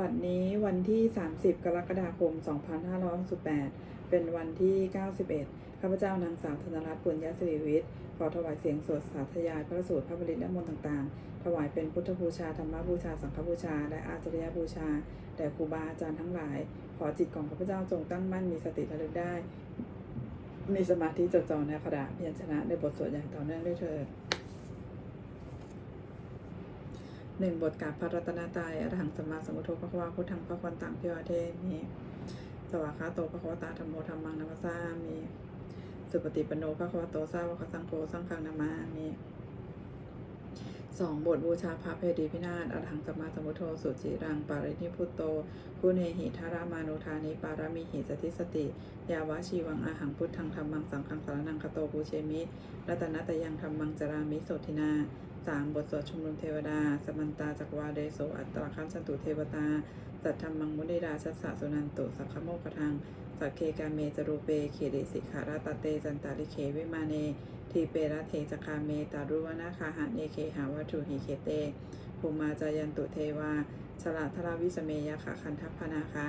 บัดนี้วันที่ 30 กรกฎาคม 2568 เป็นวันที่ 91 ข้าพเจ้านางสาวธนรัตน์ปุญญสิริวิทย์ ขอถวายเสียงสวดสาธยายพระสูตรพระบริตและมนต์ต่างๆ ถวายเป็นพุทธบูชา ธรรมบูชา สังฆบูชา และอาจริยบูชา แด่ครูบาอาจารย์ทั้งหลาย ขอจิตของข้าพเจ้าจงตั้งมั่นมีสติระลึกได้ มีสมาธิจดจ่อในขณะพยัญชนะในบทสวดอย่างต่อเนื่องด้วยเถิด หนึ่งบทกาพระรัตนตรัยอรหังสัมมาสัมพุทโธพระควาพุทธังพระควันตังพิวเทมีสวากขาโตพระควตาธรรมโมธรรมังนัมสามีสุปฏิปโนพระควโตสาวกสังโฆสังฆังนามามีสองบทบูชาพระเพดีพินาศอรหังสัมมาสัมพุทโธสุจิรังปารินิพุตโตผู้เนหิทารามานุธานิปารามิหิสติสติ ยาวะชีวังอาหังพุทธังธรรมังสังฆังสารนังคโตปูเชมิรัตนตยังธรรมังจรามิโสทินา สามบทสวดชุมนุมเทวดา สมันตาจักวาเดโสอัตตรคัมสันตุเทวตา สัทธรรมังมุนิดาชัสสะสุนันตุ สักขโมกทัง สักเคกาเมจรูเป เขเดสิขาราตาเตจันตาลิเควิมาเน ทีเประเทจคาเมตารุวนาคาหาเนเคหาวัตถุหิเคเตภูมาจายันตุเทวาฉลาทราวิสเมยขาคันทัพพนาคา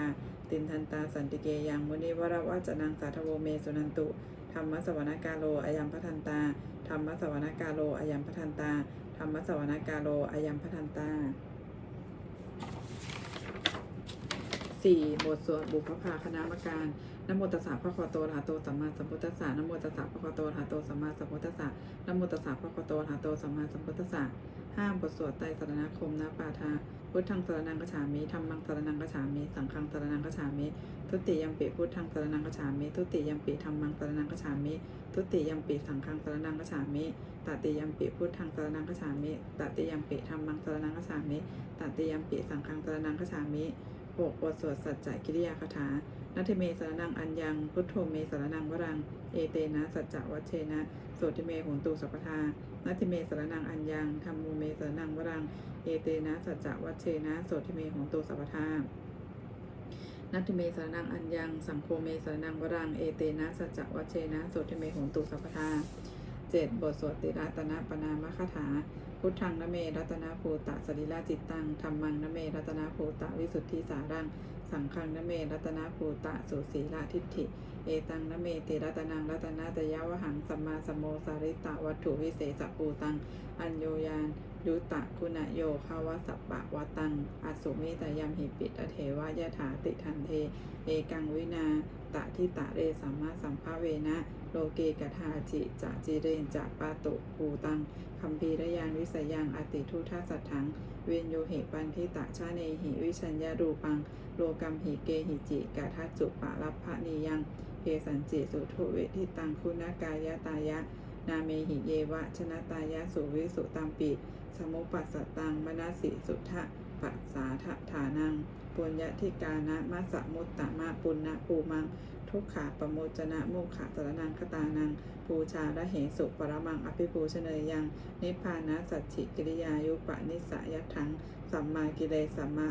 ตินทันตาสันติเกยังมุนิวรวัจนังสาธโวเมสุนันตุ ธรรมสวรรกาโลอายัมพทันตา ธรรมสวรรกาโลอายัมพทันตา ธรรมสวรรกาโลอายัมพทันตาสี่บทสวดบุพภาคณามการ นโมตัสสะพระควโตอะระหะโตสัมมาสัมพุทธัสสะนโมตัสสะพระควโตอะระหะโตสัมมาสัมพุทธัสสะนโมตัสสะพระควโตอะระหะโตสัมมาสัมพุทธัสสะห้ามบทสวดไตรสรณคมนะปาทาพุทธังสรนังกฉามิธรรมังสรนังกฉามิ สังฆังสรนังกฉามิ ทุติยัมปิพุทธังสรนังกฉามิ ทุติยัมปิธรรมังสรนังกฉามิ ทุติยัมปิสังฆังสรนังกฉามิตติยัมปิพุทธังสรนังกฉามิตติยัมปิธรรมังสรนังกฉามิตติยัมปิสังฆังสรนังกฉามิหกบทสวดสัจจะกิริยาคาถา นัตถิเมสารนังอัญญัง พุทโธเมสารนังวรัง เอเตนะ สัจจะวัชเชนะโสติเมหุนตุสัพพทานัตถิเมสารนังอัญญังธรรมูเมสารนังวรัง เอเตนะ สัจจะวัชเชนะโสติเมหุนตุสัพพทานัตเมสารนังอัญญัง สังโฆเมสารนังวรัง เอเตนะสัจจวัชเชนะโสติเมหุนตุสัพพทาเจ็ดบทสวดติรัตนะปนามคาถา พุทธังนเมรัตนาภูตะสริราจิตตังธรรมังนเมรัตนาภูตะวิสุทธิสารัง สังฆังนเมรัตนาภูตะสุสีละทิฏฐิ เอตังนเมติรัตนังรัตนาตยาวหังสัมมาสัมโมสาริตะวัตถุวิเศษปูตัง อัญโยยานยุตะคุณโยภาวสัปปะวตังอสุมิตยัมหิปิตอเทวายถาติทันเท เอกังวินาตะทิตะเรสัมมาสัมภเวนะ โลเกกทาจิจะจิเรนจะปาตุปูตังคัมภีรยานวิสยังอติทุทาสัทถัง เวนโยเหปันทิตะชาเนหิวิชัญญารูปัง โลกัมหิเกหิจิกาทัจจุปะรับพะนียังเกสันจิสุทุเวทิตังคุณากายตายะ นาเมหิเยวะชนะตายะสุวิสุตัมปิสมุปัสสตังมนาสิสุทะปัสสาทะฐานังปุญญทิกานะมัสสะมุตตะมาปุณณะปูมัง ทุกขาปโมจนะโมขะสารนังคตานัง ปูชาละเหสุปรมังอภิปูชเนยยัง นิพพานะสัจฉิกิริยายุปะนิสยทัง สัมมากิเลสัมมา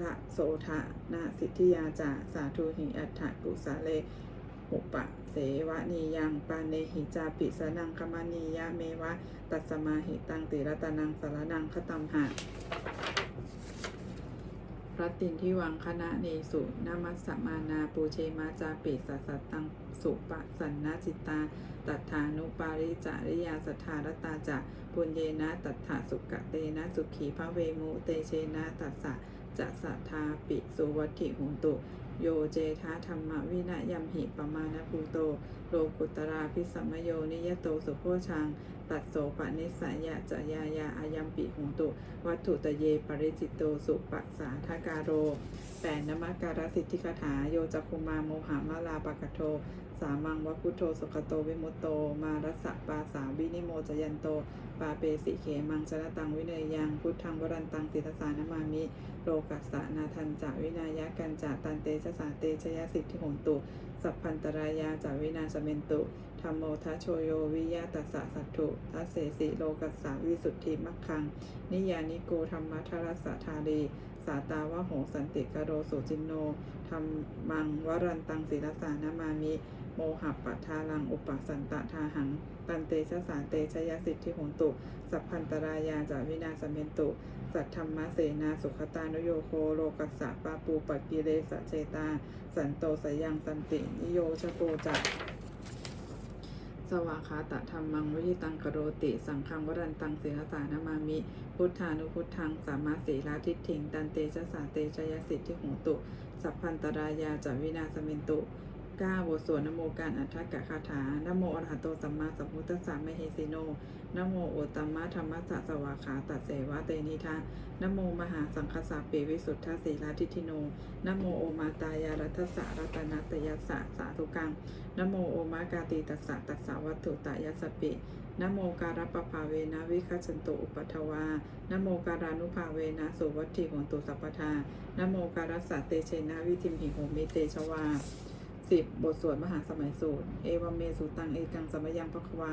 ละโสทะนาสิทธิยาจาสาธุหิอัฏฐกุสาเลหุปะเสวะนียังปาเนหิจาปิสนังคมานียะเมวะ ตัสมาหิตังติรตนังสารนังคตัมหะ ระตินที่วังคณะเนสุนามัสสมานาปูเชมาจาปิสัสสตตังสุปะสันนาจิตตา ตัฏฐานุปาริจาริยาสทธารตาจะปุญเยนะตัฏฐาสุกะเตนะสุขีพระเวมุเตเชนะตัสสะจะสัทธาปิสุวัติหุนตุ โยเจทาธรรมวินยัมหิปมาณภูโต โลกุตราพิสัมมโยนิยโตสุโพชัง ตัดโสปะนิสัยยะจะยายาอายัมปิหุนตุวัตถุตะเยปริจิตโตสุปัสาทากาโรแปดนมการสิทธิคาถาโยจัคุมาโมหามาลาปะกะโท สามังวะพุทโธสุขโตวิมุตโต มารัสสะปาสาวินิโมจยันโต ปาเปสิเขมังชนะตังวิเนยยัง พุทธังวรันตังติตสานามามิ โลกัสสะนาทันจาวินายะกันจาตันเตชะสาเตชยสิทธิโหนตุ สัพพันตรายาจาวินาสเมนตุธรรมโมทัชโชโยวิยาตัสสะสัตถุทัสเสสิโลกัสสะวิสุทธิมัคคัง นิยานิโกธรรมทรัสสะทารีสาตาวะโหสันติกโรสุจินโนธรรมังวรันตังศิลสานามามิ โมหัปปะทาลัง อุปสันตะทาหัง ตันเตชะสาเตชยสิทธิหนตุ สัพพันตรายาจาวินาสเมนตุ สัทธรรมเสนาสุขตานุโยโคโลกัสสะปาปูปักกิเลสะเชตา สันโตสยังสันตินิโยชโกจักสวากขาตะธรรมังวิหิตังกโรติ สังฆังวรันตังศีลสานามามิ พุทธานุพุทธังสามมาสีลาทิฏฐิงตันเตชะสาเตชยสิทธิโหตุ สัพพันตรายาจาวินาสมินตุ ก้าบทสวดนโมการอัฏฐกะคาถานโมอรหัตโตสัมมาสัมพุทธัสสะมเหสิโนนโมโอตตมะธรรมัสสะสวาขาตัดเสวะเตนิทานโมมหาสังคสาเปวิสุทธาสีลาทิทิโนนโมโอมาตายารัตสะรัตนัตยสะสาธุกังนโมโอมากาติตัสสะตัสสะวัตถุตยัสปินโมการัปภาเวนะวิคัชันตุอุปทวานโมการานุภาเวนะสุวัตถิโหนตุสัพพทานโมการัสสะเตเชนะวิทิมหิโหมิเตชวา สิบบทสวดมหาสมัยสูตร เอวเมสุตัง เอกังสมยังพควา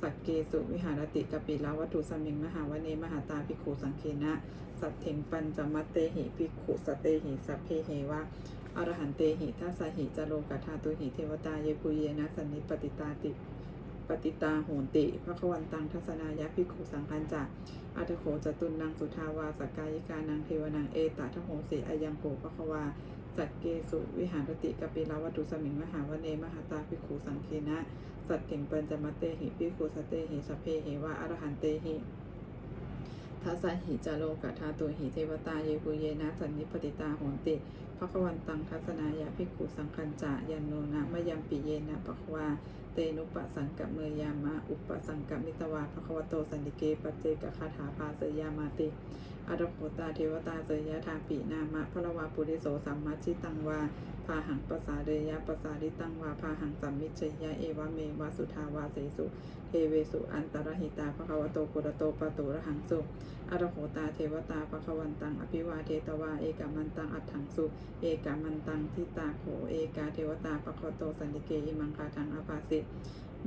สักเกสุวิหารติกปิลาวัตถุสมิงมหาวเนมหาตาภิกขุสังเคนะ สัตเถงปัญจมัตเตหิภิกขุสตเตหิสัพเพเหวะอรหันเตหิทัสหิจโลกัทาตุหิเทวตาเยปุเยนะสันนิปติตาติปฏิตาโหนติพระควันตังทัศนายะภิกขุสังคันจะอัตโขจตุนนางสุทาวาสกกายิกานางเทวนางเอตตะทโหสีอายังโกพระควา สักเกสุวิหารติกปิลาวัตุสมิงมหาวเนมหาตาภิกขุสังเคนะสัตถิงปัญจมเตหิภิกขุสเตหิสเพเหวะอรหันเตหิทัสหิจาโลกะทาตุหิเทวตาเยปุเยนะสันนิปติตาโหนติภควันตังทัศนายะภิกขุสังคัญจะยันโนนะมยัมปิเยนะปะควาเตนุปสังกะเมยามะอุปสังกะมิตวาภควโตสันติเกปเจกคาถาภาสยามาติ อัตโขตาเทวตาเสยยะทาปินามะพระวาปุริโสสัมมัชิตังวาพาหังปสาเดยะปสาดิตังวาพาหังสัมมิชยะเอวะเมวะสุทาวาเสสุเทเวสุอันตรหิตาภควโตปุรโตปตุระหังสุอรโหตาเทวตาปะควันตังอภิวาเทตวาเอกามันตังอัตถังสุเอกามันตังทิตาโขเอกาเทวตาปะคะโตสันติเกอิมังคาทังอภาสิ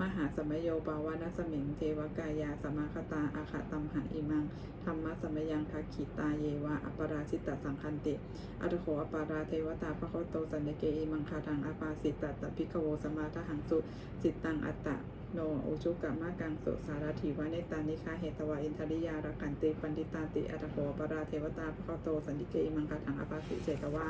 มหาสมโยปาวนัสมิงเทวกายาสมาคตาอาคตัมหาอิมังธรรมะสมยังทักขิตาเยวะอปราชิตตสังคันติอัตโขอปาราเทวตาปะคะโตสันติเกอิมังคาทังอภาสิตตตพิกโวสมาทหังสุจิตตังอัตตะโนโอชุกะมากังสุสารถีวาเนตานิคาเหตวาอินทริยารักันติปันติตาติอัตโขอปราเทวตาพระโคตสันติเกอิมังคาถังอปาสิเจตวา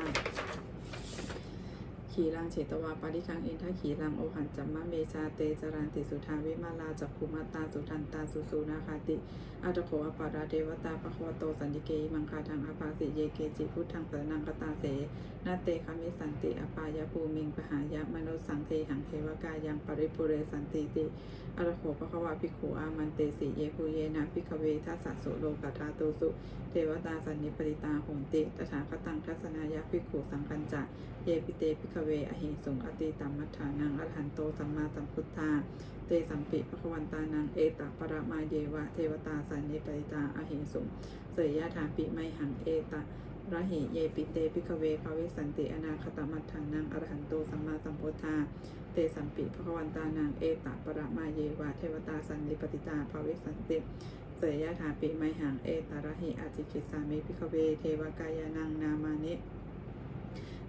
ขีรังเฉตวาปาริคังอินทขีรังโอหันจัมมะเมชาเตจารันติสุทาวิมาลาจักขุมาตาสุทันตาสุสูนาคาติอัตโขอปาราเทวตาปะควโตสันติเกมังคาทังอปาสิเยเกจิพุทธังสรนังกตาเสนาเตคามิสันติอปายภูมิงปหายะมโนสังเทหังเทวกายังปริปุเรสันติติอรโขปะควะภิกขุอามันเตสิเยภูเยนะภิกขเวทัสสะโสโลกัทาตุสุเทวตาสันนิปติตาโหนติตถาคตังทัศนายะภิกขุสังคัญจะเยปิเตภิกขเวอหิสุงอติตัมมัฏฐานังอรหันโตสัมมาสัมพุทธา เตสัมปิภควันตานังเอตปรมาเยวะเทวตาสันนิปติตาอหิสุงเสยยะถาปิไมหังเอตะระหิเยปิเตพิกเวภาวิสันติอนาคตมัฏฐานังอรหันโตสัมมาสัมพุทธา เตสัมปิภควันตานังเอตปรมาเยวะเทวตาสันนิปติตาภาวิสันติเสยยะถาปิไมหังเอตระหิอจิกิสามิพิกเวเทวกายานังนามานิ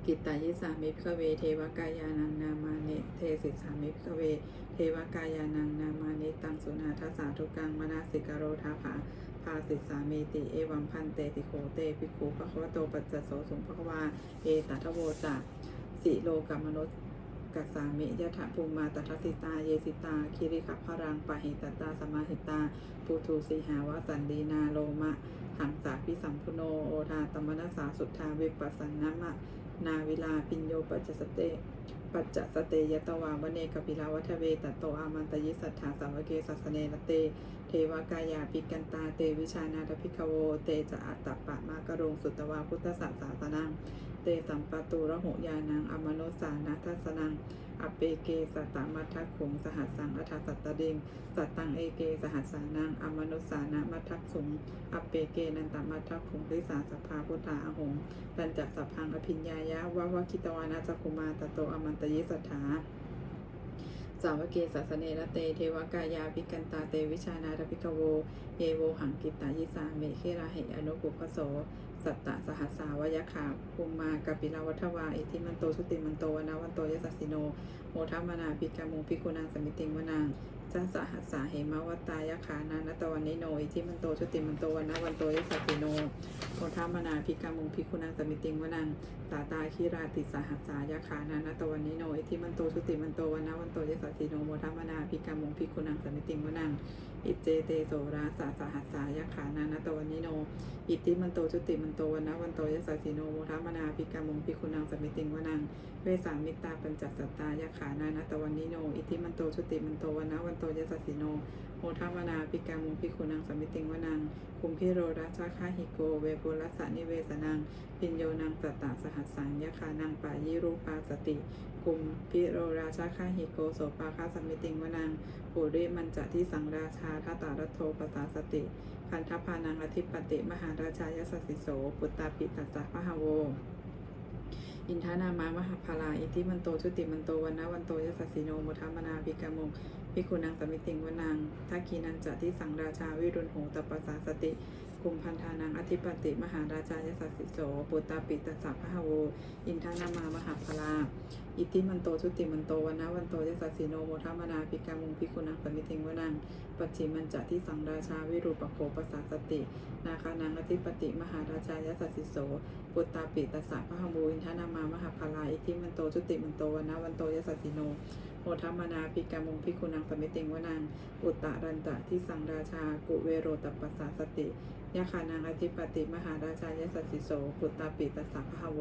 กิตตายิสามิพเวเทวกายานังนามานิเทสิสามิพเว เทวกายานังนามานิตังสุนาทัสสาทุกังมนาสิกโรทาภาภาสิสามีติเอวัมพันเตติโคเตปิคูปะคะวะโตปัจจโสสุงปะคะวาเอตัทโวจะสิโลกามนุษย์กัสสามิยะถะภูมาตัทสิตาเยสิตาคิริขพรังปะหิตตาสมาหิตาปูทูสีหาวสันดีนาโลมะหังสาพิสัมพุโนโอทาตมนัสสาสุทธาวิปัสสันนะมะ นาวิลาปิญโยปัจจสเตปัจจสเตยตวาวเนกปิลาวัทเวตโตอามันตยิสัทธาสาวเกสัสเนนเต เทวกายาปิกันตาเตวิชานาทพิกโว เตจะอัตตปะมากรงสุตวาพุทธศาสาสนัง เตสัมปตุระหยานังอมโนสานาทัสนังอเปเกสัตตมัทขุงสหัสสังอัฏฐสัตตเดงสัตตังเอเกสหัสสานังอมนุสานะมัทสงอเปเกนันตมัทขุงทิสาสภาพุทธาอหงตันจักสัพพังอภิญญายะวะวะคิตวานาจักุมาตโตอมันตยิสัทธาสาวเกสัสเนระเต เทวกายาภิกันตาเตวิชานาทพิกโว เยโวหังกิตตายิสาเมเคราเหอนุปุพโส สัตตะสหัสสาวยขาภูมากปิลาวัฒวาอิทิมันโตสุติมันโตวนาวันโตยสัสสิโนโมทัมมนาปิกามุภิกุนางสมิติงวนาง จทัสสะหัสสาเหมวัตตายขานานัตวันนิโนอิทิมันโตชุติมันโตวันะวันโตยสัสสิโนโมทามนาพิกามุงพิคุนังสมิติงวนังตาตาคิราติสหัสสายขานานัตวันนิโนอิทิมันโตชุติมันโตวันะวันโตยสัสสิโนโมทามนาพิกามุงพิคุนังสมิติงวนังอิเจเตโสราสาสหัสสายขานานัตวันนิโน อิติมันโตชุติมันโตวันนะวันโตยสัสิโนโมทามนาพิกามงพิคุนังสมิติงวนัง เวสามิตตาปัญจสัตตายขานานาตวันนิโน อิติมันโตชุติมันโตวันนะวันโตยสัสสิโนโมทามนาพิกามงพิคุนังสมิติงวนังคุมพิโรราชาคาหิโก เวปุรัสะนิเวสนัง ปิญโยนังสัตตาสหัสสังยขานังปายิรูปาสติกุมพิโรราชาคาหิโกโสปาคาสมิติงวนังปุริมันจะที่สังราชาทัตตารโทปสาสติพันธพานังอธิปติมหาราชายสสสิโส ปุตตาปิตัสสะพะหะโวอินทานามามหาพาลาอิทิมันโตชุติมันโตวันนะวันโตยสสสิโนมุทามนาภิกามง พิคุนังสมิติงวนังทักคีนันจะที่สังราชาวิรุณโหตปปสาสติกุมพันธานังอธิปติ มหาราชายสสสิโสปุตตาปิตัสสะพะหะโว อินทานามามหาพาลาอิทิมันโตชุติมันโตวันนะวันโตยสสสิโนโมทามนาภิกามุงพิคุนังสมิติงวนังปัจฉิมันจะที่สังราชาวิรูปโคปัสสาสติ นาคานังอธิปติ มหาราชายสัสสิโสปุตตาปิตัสสะพะหมูอินทานามามหาพาลาอิทิมันโตชุติมันโตวันนะวันโตยสัสสิโน โมทัมมนาภิกามงพิคุนังสมิติงวนัง อุตตะรันตะที่สังราชากุเวโรตปัสสาสติยาคานังอธิปติมหาราชายสัสสิโสปุตตาปิตัสสะพะโว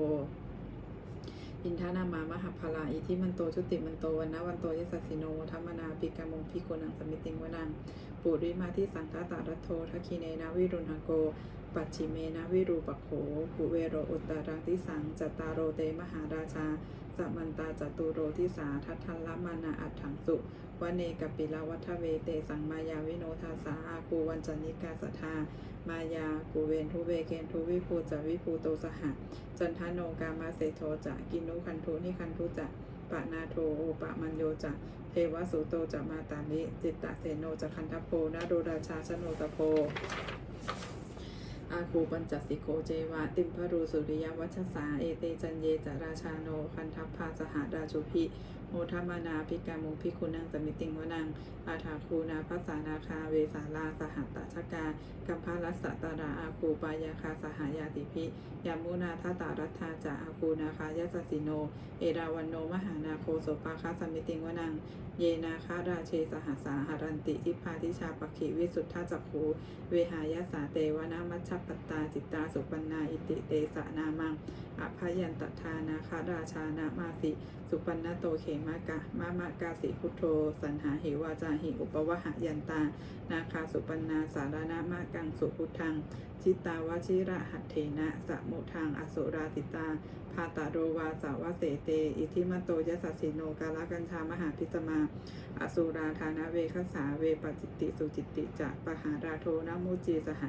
อินทานามามหาพลาอิทิมันโตชุติมันโตวันนะวันโตยสัสสิโนทัมมนาปิกามงพิโกนังสมิติงวนัง ปุริมาที่สังฆาตารัตโททักคีเนนาวิรุณหโก ปัจฉิเมนะวิรูปโขกุเวโรอุตตารังทิสังจตารโรเตมหาราชาสัมมันตาจตุโรทิสาทัทธัลมานาอัฏฐังสุวเนกปิลาวัฏเวเตสังมายาวิโนทาสาอาคูวันจนิกาสทธามายากูเวนทุเวเกนทุวิภูจวิภูโตสหะจันทโนกามาเสโทจะกินุคันทุนิคันทุจะปะนาโทโอปะมันโยจะเทวสุโตจะมาตานิจิตตะเสโนจะคันทโพนาโดราชาชโนตโพ อาคูปัญจสิโคเจวะ ติมพรูสุริยวัชสา เอเตจันเยจราชาโน คันทัพพาสหราชุพิ โมทมานาพิกามุพิคุนังสมิติงวนังอาถาคูนาภัสสานาคาเวสาลาสหัตตชกากัมพาลัสสตาราอาคูปายาคาสหายาติพิยามุนาทาตารัตธาจาอาคูนาคายาสสิโน เอราวันโนมหานาโคโสปาคาสมิติงวนัง เยนาคาราเชสหัสสาหารันติทิพาทิชาปคิวิสุทธาจักขูเวหายาสาเตวนามัชฌปัตาจิตตาสุปันนาอิติเตสะนามังอภยันตทานาคาราชานามาสิ สุปันนโตเขมมากะมะมะกาสิพุทโธ สันหาเหวาจาหิอุปวหะยันตา นาคาสุปันนาสารณะมะกังสุพุทธัง จิตตาวชิระหัตเถนะสะมุทังอสุราติตาพาตาโรวาสาวะเสเต อิทิมันโตยสัสสิโนกาลกัญชามหาพิสมา อสุราธานาเวคสาเวปจิตติสุจิตติจะปหาราโทนามุจีสห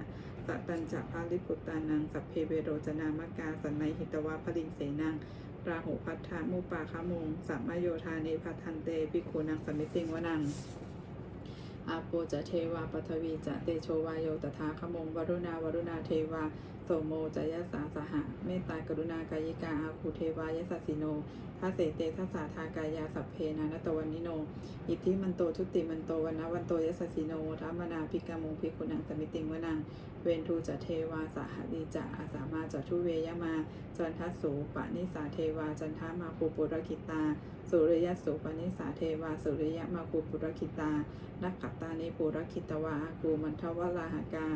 สัตตัญจะพาลิพุตตานังสัพเพเวโรจนามกาสันไนหิตวะพลิงเสนัง ราหุพัทธามุปาคมงสัมมโยธานิพัทันเตปิโคนังสมิติงวนังอาโปจะเทวาปทวีจะเตโชวายโยตถาคมงวรุณาวรุณาเทวาโสโมจะยสาสหะเมตตากรุณากายิกาอาคูเทวายสัสสิโนทัเสเตทัสสาทากายาสัพเพนานตวันนิโน อิทธิมันโตชุติมันโตวันนวันโตยสสสิโนทัมมนาพิกามงพิคุนังสมิติงวนัง เวนทูจะเทวาสหดีจะอาสามาจะทุเวยมา จันทัสสูปนิสาเทวาจันทามาภูปุรคิตา สุริยสูปนิสาเทวาสุริยมาภูปุรคิตา นักขัตตานิปุรคิตวาอาคูมันทวลาหากา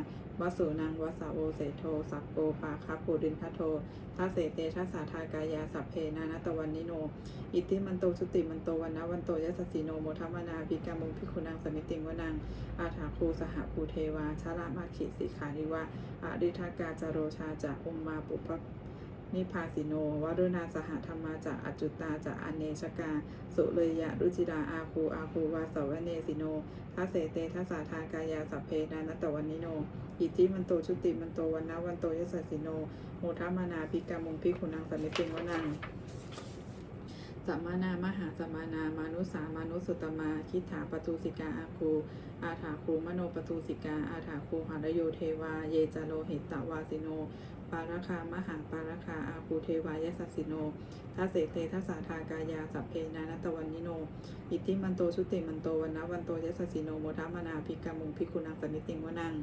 วสุนังวสาโวเสโทสัพโกปาคาปูรินทโท ทัสเสเตชะสาทากายาสัพเพนานะตวันนิโน อิทธิมันโตชุติมันโตวันนะวันโตยสัสสิโนโมทัมนาภิกามุงพิคุนังสมิติงวนัง อาถาคูสหภูเทวาชาลามาขิสิขานิวะอาริทากาจาโรชาจะอุมมาปุปป นิพาสิโนวรุณาสหธรรมาจะอจุตาจะอเนชกา สุเลยยะรุจิราอาคูอาคูวาสวเนสิโนทัสเสเตทัสสาทากายาสัพเพนานตวันนิโน อิทิมันโตชุติมันโตวันนาวันโตยสัสสิโนโมทัมานาภิกามุงพิคุณังสันนิติงวนัง สัมมานามหาสัมมานา มานุสามานุสุตมา คิดถาปตุสิกาอาคู อาถาคูมโนปตุสิกา อาถาคูหารโยเทวา เยจาโลหิตตวาสิโน ปาราคามหาปาราคาอาคูเทวายสัสสิโนทัสเสเตทัสสาทากายาสัพเพนานัตวันนิโน อิทธิมันโตชุติมันโตวันนะวันโตยสัสสิโนโมทามนาภิกามุงภิกุนังสมิติงวนัง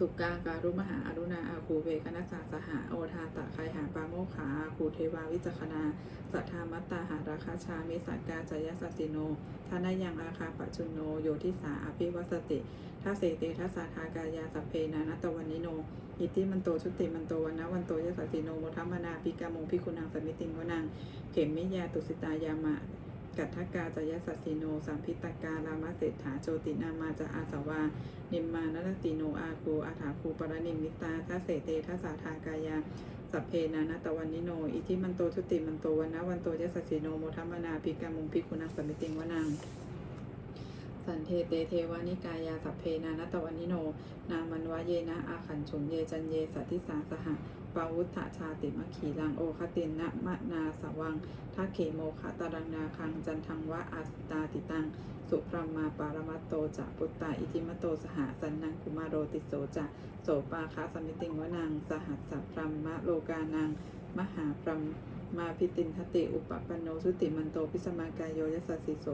สุกาการุมหาอรุณาอาคูเวคณสาสหาโอทาตะไคหาปาโมขาอาคูเทวาวิจักขณาสัทธามัตตาหาราคาชาเมสักกาจายสัสิโนทานายังอาคาปัจจุโนโยทิสาอภิวัสติทัเสเตทัสาทากายาสัพเพนานัตตวันนิโนอิทธิมันโตชุติมันโตวันนะวันโตยสัสิโนโมทัมมนาภิกามงภิกขุนังสมิติงวนังเขมมิยาตุสิตายามะ กัทธกาจายสัสสิโน สัมพิตการามเศรษฐาโจตินามาจะอาสวา นิมมานรติโนอาคูอาถาคูปรนิมิตาทัเสเตทัสสาทากายาสัพเพนานาตวันนิโน อิทิมันโตชุติมันโตวันนะวันโตยสัสสิโนโมทัมมนาภิกามุงภิกขุนังสมิติงวนังสันเทเตเทวานิกายาสัพเพนานาตวันนิโน นามันวะเยนะอาขันฉุงเยจันเยสัติสาสหะ ปาวุฒชาติมะขีลังโอคตินนะมะนาสวังทักเขโมคะตารังนาคังจันทังวะอาสตาติตัง สุพรหมาปารมัตโตจะปุตตาอิทิมโตสหสันนังกุมาโรติโสจะโสปาคาสมิติงวนังสหัสสะพรหมะโลกานัง มหาพรมมาพิตินทติอุปปันโนสุติมันโตพิสมากายโยยสัสสิโส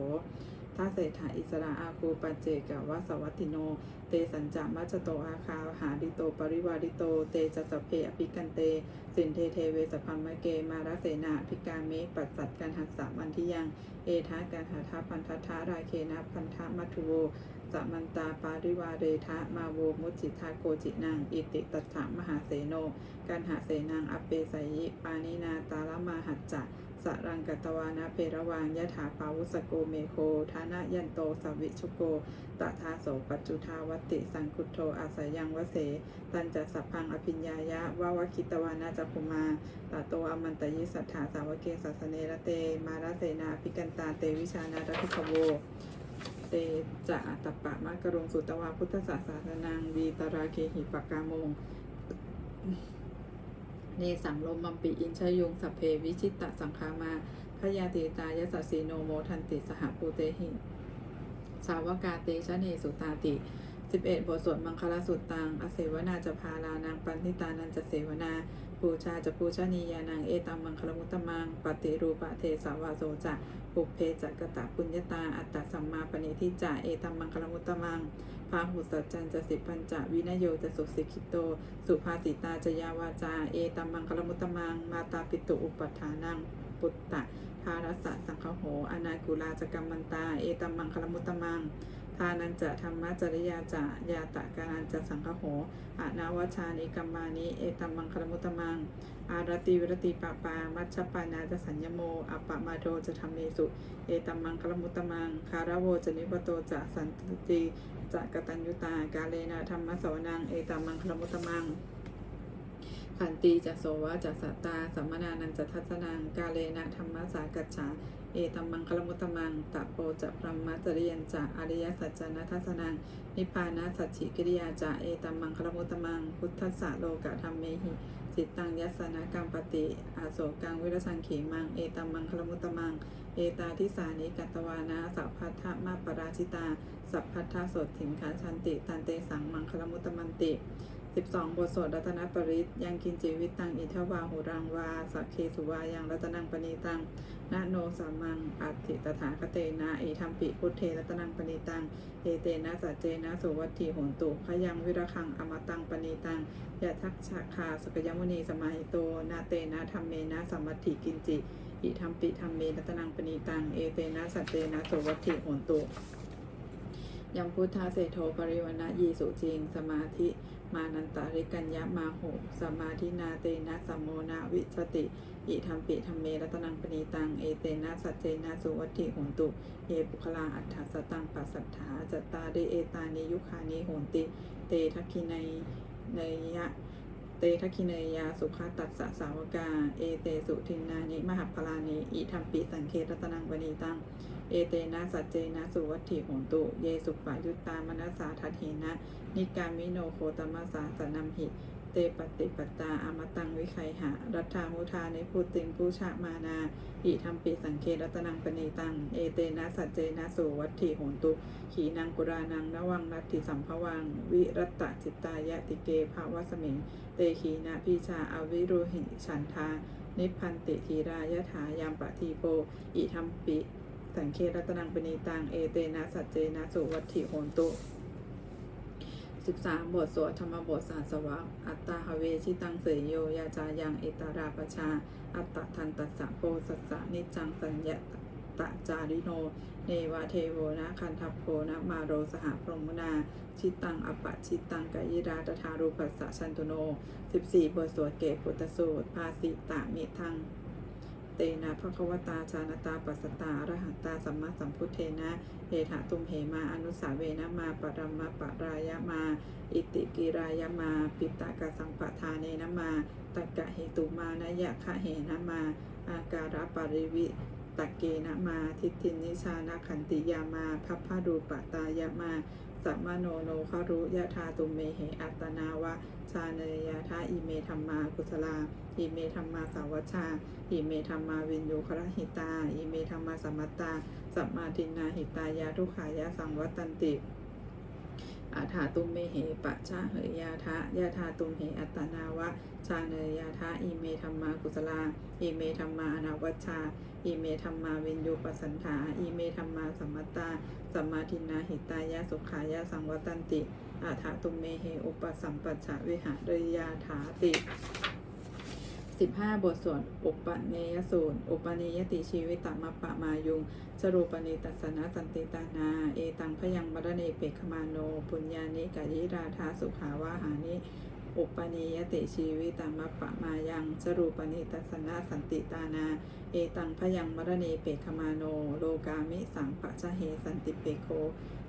ท้าเศรษฐาอิสระอาคูปัจเจกวสวัตติโน เตสัญจามัจโตอาคาหาดิโตปริวาริโต เตจัสเพอภิกันเต สินเทเทเวสพัมมะเกมาราเสนาภิกาเมปัสสัตกันหัสสะมันทิยัง เอทาการหาทาพันธทาราเคนะพันธมัทุโวสัมันตาปาริวาเรทะมาโวมุจิทาโกจินังอิติตัถามหาเสโน กันหาเสนังอเปสยิปานินาตาลมาหัจจะ สรังกตวานะเพระวางยะถาปาวุสโกเมโคทานะยันโตสวิชุโกตถาโสปัจจุทาวติสังคุโทอาศัยยังวเส ตันจะสัพพังอภิญญายะวาวคิตวานาจักคุมาตาโตอมันตยิสัทธาสาวเกสัสเนระเต มาราเสนาพิกันตาเตวิชานารัติขโวเตจะอัตปะมะกะรงสุตวาพุทธศาสนานังวีตราเคหิปกามง เนสังลมมัมปิอินชยุงสัพเพวิชิตตสังคามาพยาติตายสัสสีโนโมทันติสหภูเตหิ สาวกาเตชะเนสุตาติ 11 บทสวดมังคลสุตตัง อเสวนาจะพาลานางปันทิตานันจะเสวนา ปูชาจะปูชนียานางเอตัมมังคลมุตตมัง ปฏิรูปะเทสาวาโซจะปุเพจักตะปุญญตา อัตตสัมมาปณิทิจะ เอตัมมังคลมุตตมัง พาหุสัจจันจะสิบพันจะวินโยจะสุสิกิโต สุภาสิตาจะยาวาจา เอตัมมังคลมุตมัง มาตาปิตุอุปัฏฐานัง ปุตตะภารสะสังคโห อนากุลาจกัมมันตา เอตัมมังคลมุตมังทานันจะธรรมจริยาจะยาตะการันจะสังคโหอนาวชานิกัมมานิเอตัมมังคลมุตมัง อารติวิรติปาปา มัชฌปานาจะสัญญโม อัปปะมาโดจะธรรมเมสุ เอตัมมังคลมุตตมัง คารโวจะนิปโตจะสันติ จะกตัญญุตากาเลนะธรรมสวนังเอตัมมังคลมุตตมังขันติจะโสวะจะสัตตาสัมมนานันจะทัศนังกาเลนะธรรมสากัจฉาเอตัมมังคลมุตตมังตะโปจะพรหมจริยันจะอริยสัจจนะทัศนังนิพพานะสัจฉิกิริยาจะเอตัมมังคลมุตตมัง พุทธัสสะโลกะธรรมเมหิจิตตังยัสสนกรรมปติอาโศกังวิรสังขีมังเอตัมมังคลมุตตมัง เอตาทิสานิกัตตวานาสัพพัทธมาปราชิตา สัพพัทธโสดถิงคาชันติ ตันเตสังมังคลมุตมันติ 12 บทสวดรัตนปริตยังกินจิวิตังอิทวาหุรังวา สักเคสุวายังรัตนังปณีตังนาโนสัมมังอัติตถาคเตนะเอทัมปิพุทเทรัตนังปณีตัง เอเตนะสัจเจนะสุวัตถีโหนตุพยังวิระคังอมตังปณีตังยะทักชะคาสกยมุนีสมาหิโตนาเตนะธรรมเมนะสัมมัติกินจิ อิทัมปิธรรมเมรัตนังปณีตัง เอเตนะสัจเจนะโสวัตถิโหนตุยังพุทธาเศรษโทปริวณะยีสุจริง สมาธิมานันตาริกัญญามาโหสมาธินาเตนะสัมโมนาวิสติ อิธรรมปิธรรมเมรัตนังปณีตัง เอเตนะสัจเจนะสุวัตถิโหนตุ เยปุคลาอัฏฐสตังปัสสัทธาจตตาเดเอตานิยุคานิโหนติ เตทักขินัยเนยะ เตทักขิเนยยาสุขาตัสสะสาวกา เอเตสุทินานิมหัพลานิอิธรรมปิสังเครัตนังวณีตัง เอเตนะสัจเจนะสุวัตถิโหตุ เยสุปายุตตามนัสสาทัตเหนะ นิกามิโนโคตมัสสาสนัมหิ เตเตปฏิปตาอมตังวิไคหะ รัฐามุทานิพุติงผู้ชะมานาอิธรรมปิสังเครัตนังปณีตัง เอเตนะสัจเจนะสุวัตถิโหนตุ ขีนังกุรานังนวังนัตถิสัมภวัง วิรัตตจิตตายะติเกภาวสมิง เตขีนาพิชาอวิรุหิฉันทา นิพันติทีรายถายามปะทีโป อิธรรมปิสังเครัตนังปณีตัง เอเตนะสัจเจนะสุวัตถิโหนตุ 13 บทสวดธรรมบทสาสวะอัตตาหเวชิตังเสยโย ยาจายังเอตาราปชา อัตตทันตัสสะโพสัสสะนิจังสัญญะตะจาริโน เนวาเทโวนะคันทัพโพนะมาโรสหพรหมนา ชิตังอปะชิตังกายิราตถารูปัสสะชันตุโน 14 บทสวดเกปุตสูตร ภาสิตามิทัง เตนะภควตาชานตาปัสตาอรหัตตาสัมมาสัมพุทเทนะเอถะตุมเหมาอนุสาเวนะมาปรมะปรายมา อิติกิรายมา ปิตากะสังปทาเนนะมาตักกะเหตุมานยะคะเหนะมา อาการะปริวิตะเกนะมา ทิฏฐินิชานะขันติยามาพัพพะดูปตายะมา สัมมาโนโนคารุยะธาตุเมเหอัตตนาวะชาเนยยะธาอิเมธรรมากุศลาอิเมธรรมาสาวชาอิเมธรรมาวินโยครหิตาอิเมธรรมาสัมมัตตาสัมมาทินนาหิตายาทุขายาสังวัตตันติ อาถาตุมเมเหปะชะเหยยาทะยาทาตุมเหอัตนาวะชาเนยยาทะอิเมธรรมากุศลาอิเมธรรมาอนาวัชชาอิเมธรรมาวินโยปสันถาอิเมธรรมาสัมมตาสัมมาทินาหิตายาสุขายาสังวัตตันติอาถาตุมเมเหอุปสัมปัชชะวิหารยาถาติ 15 บทสวดอุปเนยสูตร อุปนิยติชีวิตมัปปะมายุง สรูปนิตัสนะสันติตานา เอตังพยังมรเนเปกขมาโน ปุญญานิกายิราธาสุขาวาหานิ อุปนิยติชีวิตมัปปะมายัง สรูปนิตัสนะสันติตานา เอตังพยังมรเนเปกขมาโน โลกามิสังปะชะเหสันติเปโค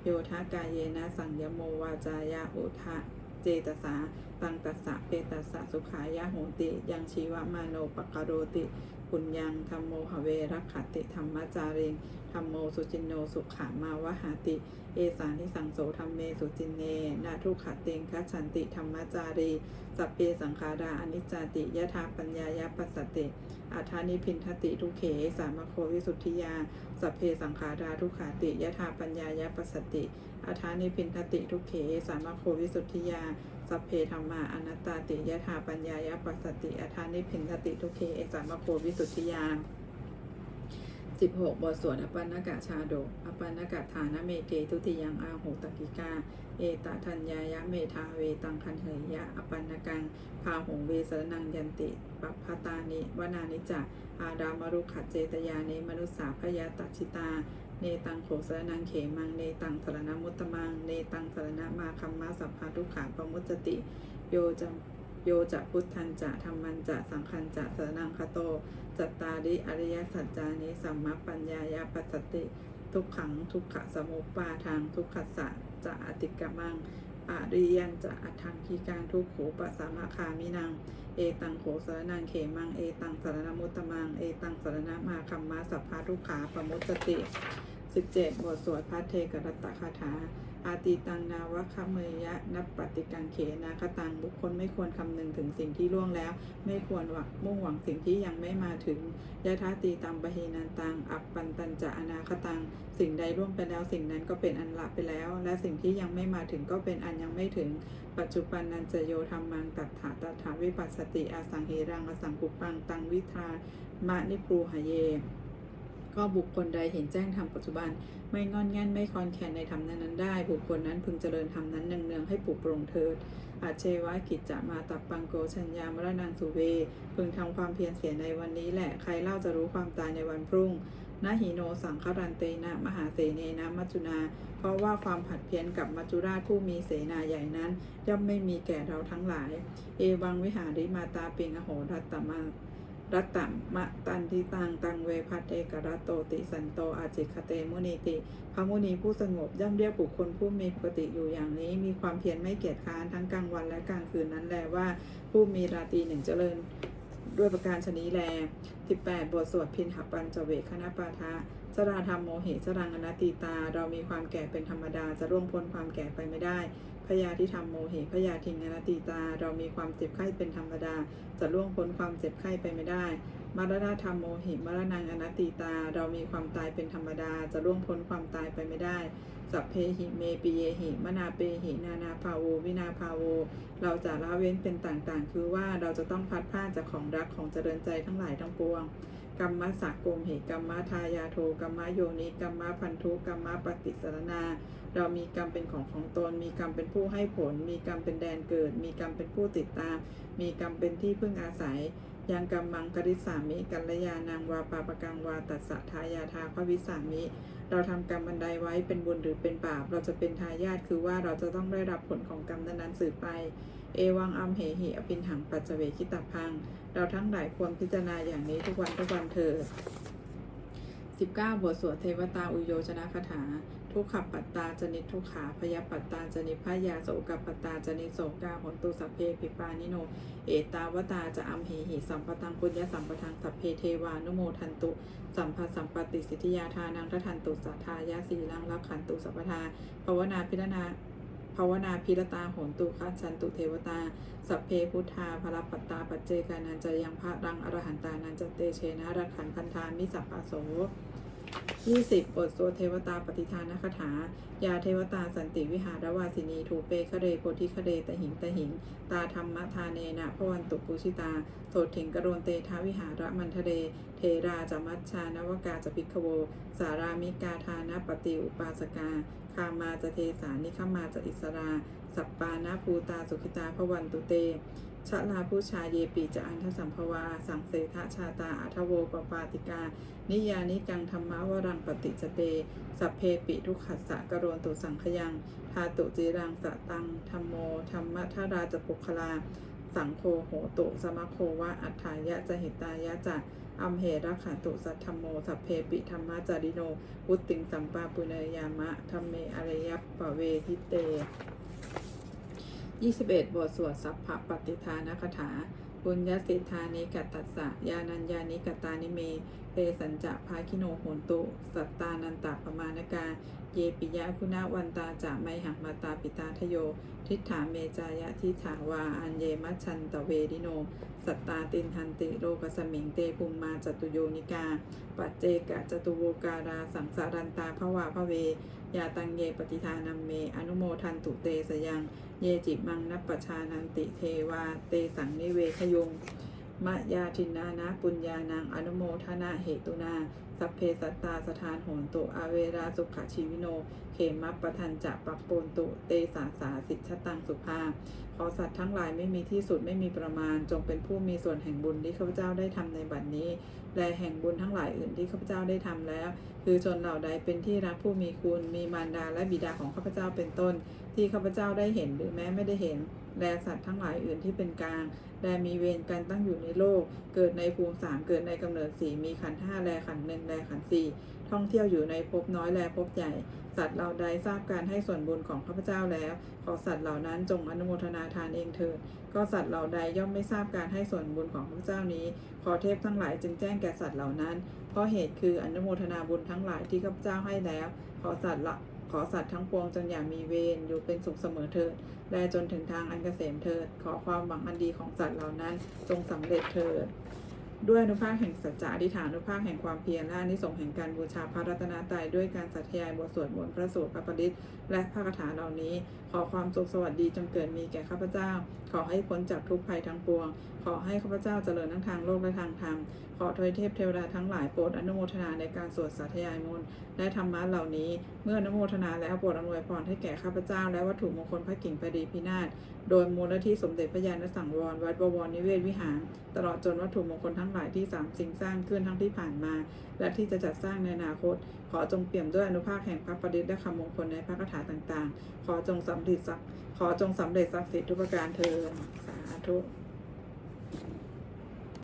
โยทากายเยนะสังยโมวาจายะอุทะเจตสา ตังตัสสะเปตัสสะสุขายะโหติ ยังชีวมาโนปกโรติปุญญังธรรมโมหเวรัติธรรมจาริงธรรมโมสุจินโนสุขามาวหาติ เอสานิสังโสธรรมเมสุจินเนนาทุกขเตงคัจฉันติธรรมจารีสัพเพสังขาราอนิจจติยะธาปัญญายะปัสสติอาทานิพินทติทุเขสามโควิสุทธิยาสัพเพสังขาราทุขาติยะธาปัญญายะปัสสติอาทานิพินทติทุเขสามโควิสุทธิยา สัพเพธรรมาอนัตตาติยะธาปัญญายะปัสสติอาทานิพินทติทุเคเอสามโควิสุทธิยา16บทสวดอปันนกะชาดกอปันนกะฐานเมเกตุติยังอาโหตกิกา เอตทัญญายะเมธาเวตังคันเหยยะอปันนกังพาหงเวสรนังยันติปัปพตานิวนานิจจอาดามรุขัดเจตยาเนมนุสสาพยาตัชิตา เนตังโขสรนังเขมัง เนตังสรณมุตตมัง เนตังสรณมาคัมมาสัพพาทุขาปมุจติ โยจะโยจะพุทธันจะธรรมันจะสังคันจะสรนังคโต จัตตาริอริยสัจจานิสัมมาปัญญายาปัสสติ ทุกขังทุกขสมุปปาทางทุกขสะจะอติกมังอริยันจะอัทังคีการทุกขูปสามาคามินัง เอตังโขสรนังเขมัง เอตังสารณมุตตมัง เอตังสารณมาคัมมาสัพพาทุกขาปมุตติ 17 บทสวดพัทเทกรัตตคาถา อาติตังนาวะคเมยะ นับปฏิกังเขนาคตังบุคคลไม่ควรคำนึงถึงสิ่งที่ล่วงแล้ว ไม่ควรหวังมุ่งหวังสิ่งที่ยังไม่มาถึงยะทาตีตังปะเฮนันตัง อัปปันตันจะอนาคตัง สิ่งใดล่วงไปแล้ว สิ่งนั้นก็เป็นอันละไปแล้ว และสิ่งที่ยังไม่มาถึงก็เป็นอันยังไม่ถึง ปัจจุบันนันจะโยธรรมังตัถาตถาวิปัสสติอาสังเหรังอสังกุปังตังวิทามะนิปรูหเย ก็บุคคลใดเห็นแจ้งธรรมปัจจุบัน ไม่งอนแง่นไม่คอนแคนในธรรมนั้นๆได้ บุคคลนั้นพึงเจริญธรรมนั้นเนืองๆให้ปลุกปลงเถิดอาเชวะกิจจะมาตับปังโกชัญญามรณังสุเว พึงทำความเพียรเสียในวันนี้แหละ ใครเล่าจะรู้ความตายในวันพรุ่งนาหิโนสังครันเตนะ มหาเสเนนะมัจจุนา เพราะว่าความผัดเพี้ยนกับมัจจุราชผู้มีเสนาใหญ่นั้น ย่อมไม่มีแก่เราทั้งหลาย เอวังวิหาริมาตาเปิงอโหรัตตมา รัตตมะตันทิตังตังเวพัตเอกรัตโตติสันโตอาจิคเตมุนีติพระมุนีผู้สงบย่อมเรียกบุคคลผู้มีปกติอยู่อย่างนี้ มีความเพียรไม่เกียจค้านทั้งกลางวันและกลางคืนนั้นแลว่า ผู้มีราตรีหนึ่งเจริญ ด้วยประการชนีแล 18 บทสวดพินหปัญจเวคณปาทะสราธรรมโมเหสรังอนัตติตา เรามีความแก่เป็นธรรมดาจะร่วงพ้นความแก่ไปไม่ได้ พยาธิธรรมโมเหพยาธิงนัตติตา เรามีความเจ็บไข้เป็นธรรมดา จะล่วงพ้นความเจ็บไข้ไปไม่ได้ มรณะธรรมโมหิมรณังอนัตติตา เรามีความตายเป็นธรรมดา จะล่วงพ้นความตายไปไม่ได้ สัพเพหิเมปิเยหิมนาเปหินานาภาโววินาภาโว เราจะละเว้นเป็นต่างๆ คือว่าเราจะต้องพัดพลาจากของรักของเจริญใจทั้งหลายทั้งปวงกรรมสักโกมเหกรรมทายาโทกรรมโยนิกรรมพันธุกรรมปฏิสารนา เรามีกรรมเป็นของของตน มีกรรมเป็นผู้ให้ผล มีกรรมเป็นแดนเกิด มีกรรมเป็นผู้ติดตาม มีกรรมเป็นที่พึ่งอาศัยยังกรรมังกริสามิกัลยานังวาปาปกังวาตัสสะทายาทาพระวิสามิ เราทำกรรมบันไดไว้เป็นบุญหรือเป็นบาป เราจะเป็นทายาทคือว่าเราจะต้องได้รับผลของกรรมนั้นๆสืบไป เอวังอัมเหหิอภินหังปัจเจเวคิตาพัง เราทั้งหลายควรพิจารณาอย่างนี้ทุกวันทุกวันเถิด19 บทสวดเทวตาอุโยชนะคาถา ทุกขปัตตาจนิทุกขาพยปัตตาจนิพยาโสกปัตตาจนิโสกาหนตุสัพเพปิปานิโน เอตาวตาจะอัมเหหิสัมปตังปุญญสัมปทังสัพเพเทวานุโมทันตุ สัมภสัมปติสิทธิยาทานังทัทันตุสัทธายาสีลังรักขันตุสัพพทาภาวนาพิรนาภาวนาพิรตาโหนตุคัจันตุเทวตา สัพเพพุทธาภรปัตตาปัจเจกานันจะยังพระรังอรหันตานันจะเตเชนะรักขันพันธามิสัพปะโส 20บทสวดเทวตาปฏิทานคาถา ยาเทวตาสันติวิหารวาสินีถูเปคเรโพธิคเรตหิงตหิง ตาธรรมทาเนนะพวันตุปุชิตาโสถิงกรโรนเตทาวิหารมันทะเรเทราจมัชชานวกาจพิกโว สารามิกาทานปฏิอุปาสกาคามาจะเทสานิขมาจะอิสรา สัปปานาภูตาสุขิตาพวันตุเต ชะลาผู้ชาเยปีจะอันทสัมภวา สังเสทะชาตาอัทโวปปาติกา นิยานิจังธรรมวรังปฏิจเต สัพเพปิทุขัสสะกโรนตุสังขยังทาตุจิรังสะตังธรรมโมธรรมทาราจปุคลา สังโฆโหตุสมะโควะอัฏฐายะจะหิตายะจะอัมเหรักขันตุสัทธรรมโมสัพเพปิธรรมะจาริโนวุตติงสัมปาปุเนยามะธรรมเมอริยปปะเวทิเต 21 บทสวดสัพพะปฏิทานคถาบุญญสิทธานิกัตตัสสะยานัญญานิกตานิเมเตสัญจะภาคิโนโหนตุ สัตตานันตะปมาณกา เยปิยะคุณาวันตาจะไมหังมาตาปิตาทโย ทิฏฐาเมจายะทิฏฐาวา อันเยมัชันตะเวดิโน สัตตาตินทันติโลกสมิงเตภูมมาจตุโยนิกา ปัจเจกะจตุโวการาสังสารันตาภวาภเวยาตังเยปฏิทานัมเม อนุโมทันตุเตสยัง เยจิมังนัปปชานันติเทวาเตสังนิเวทยงมะยาทินานะปุญญานังอนุโมทนาเหตุนา สัพเพสัตตาสถานโหนตุอาเวราสุขชีวิโน เขมัปปทันจะปัปโปนตุ เตสาสาสิชตังสุภาขอสัตว์ทั้งหลายไม่มีที่สุดไม่มีประมาณ จงเป็นผู้มีส่วนแห่งบุญที่ข้าพเจ้าได้ทำในบัดนี้ และแห่งบุญทั้งหลายอื่นที่ข้าพเจ้าได้ทำแล้ว คือชนเหล่าใดเป็นที่รักผู้มีคุณ มีมารดาและบิดาของข้าพเจ้าเป็นต้น ที่ข้าพเจ้าได้เห็นหรือแม้ไม่ได้เห็น และสัตว์ทั้งหลายอื่นที่เป็นกลางและมีเวรกันตั้งอยู่ในโลก เกิดในภูมิสามเกิดในกำเนิดสี่มีขันห้าแลขันหนึ่งแลขันสี่ท่องเที่ยวอยู่ในภพน้อยแลภพใหญ่ สัตว์เหล่าใดทราบการให้ส่วนบุญของข้าพเจ้าแล้ว ขอสัตว์เหล่านั้นจงอนุโมทนาทานเองเถิด ก็สัตว์เหล่าใดย่อมไม่ทราบการให้ส่วนบุญของข้าพเจ้านี้ ขอเทพทั้งหลายจึงแจ้งแก่สัตว์เหล่านั้น เพราะเหตุคืออนุโมทนาบุญทั้งหลายที่ข้าพเจ้าให้แล้ว ขอสัตว์ละ ขอสัตว์ทั้งปวงจงอย่ามีเวรอยู่เป็นสุขเสมอเถิดและจนถึงทางอันเกษมเถิด ขอความหวังอันดีของสัตว์เหล่านั้นจงสำเร็จเถิดด้วยอนุภาคแห่งสัจจะอธิษฐานอนุภาคแห่งความเพียรและอานิสงแห่งการบูชาพระรัตนตรัยด้วยการสัตยายบทสวดมนต์พระสูตรพระปริศและพระคาถาเหล่านี้ ขอความสุขสวัสดีจงเกิดมีแก่ข้าพเจ้าขอให้พ้นจากทุกภัยทั้งปวง ขอให้ข้าพเจ้าเจริญทั้งทางโลกและทางธรรม ขอทวยเทพเทวดาทั้งหลายโปรดอนุโมทนาในการสวดสาธยายมนต์และธรรมะเหล่านี้ เมื่ออนุโมทนาแล้วโปรดอำนวยพรให้แก่ข้าพเจ้า และวัตถุมงคลพระกิ่งประดีพินาศ โดยมูลนิธิสมเด็จพระยาณสังวร วัดบวรนิเวศวิหาร ตลอดจนวัตถุมงคลทั้งหลายที่สามสิ่งสร้างขึ้นทั้งที่ผ่านมา และที่จะจัดสร้างในอนาคต ขอจงเปี่ยมด้วยอนุภาคแห่งพระประดิษฐ์และคำมงคลในพระคาถาต่างๆ ขอจงสำเร็จสักขอจงสำเร็จศักดิ์สิทธิทุกประการเทอญสาธุ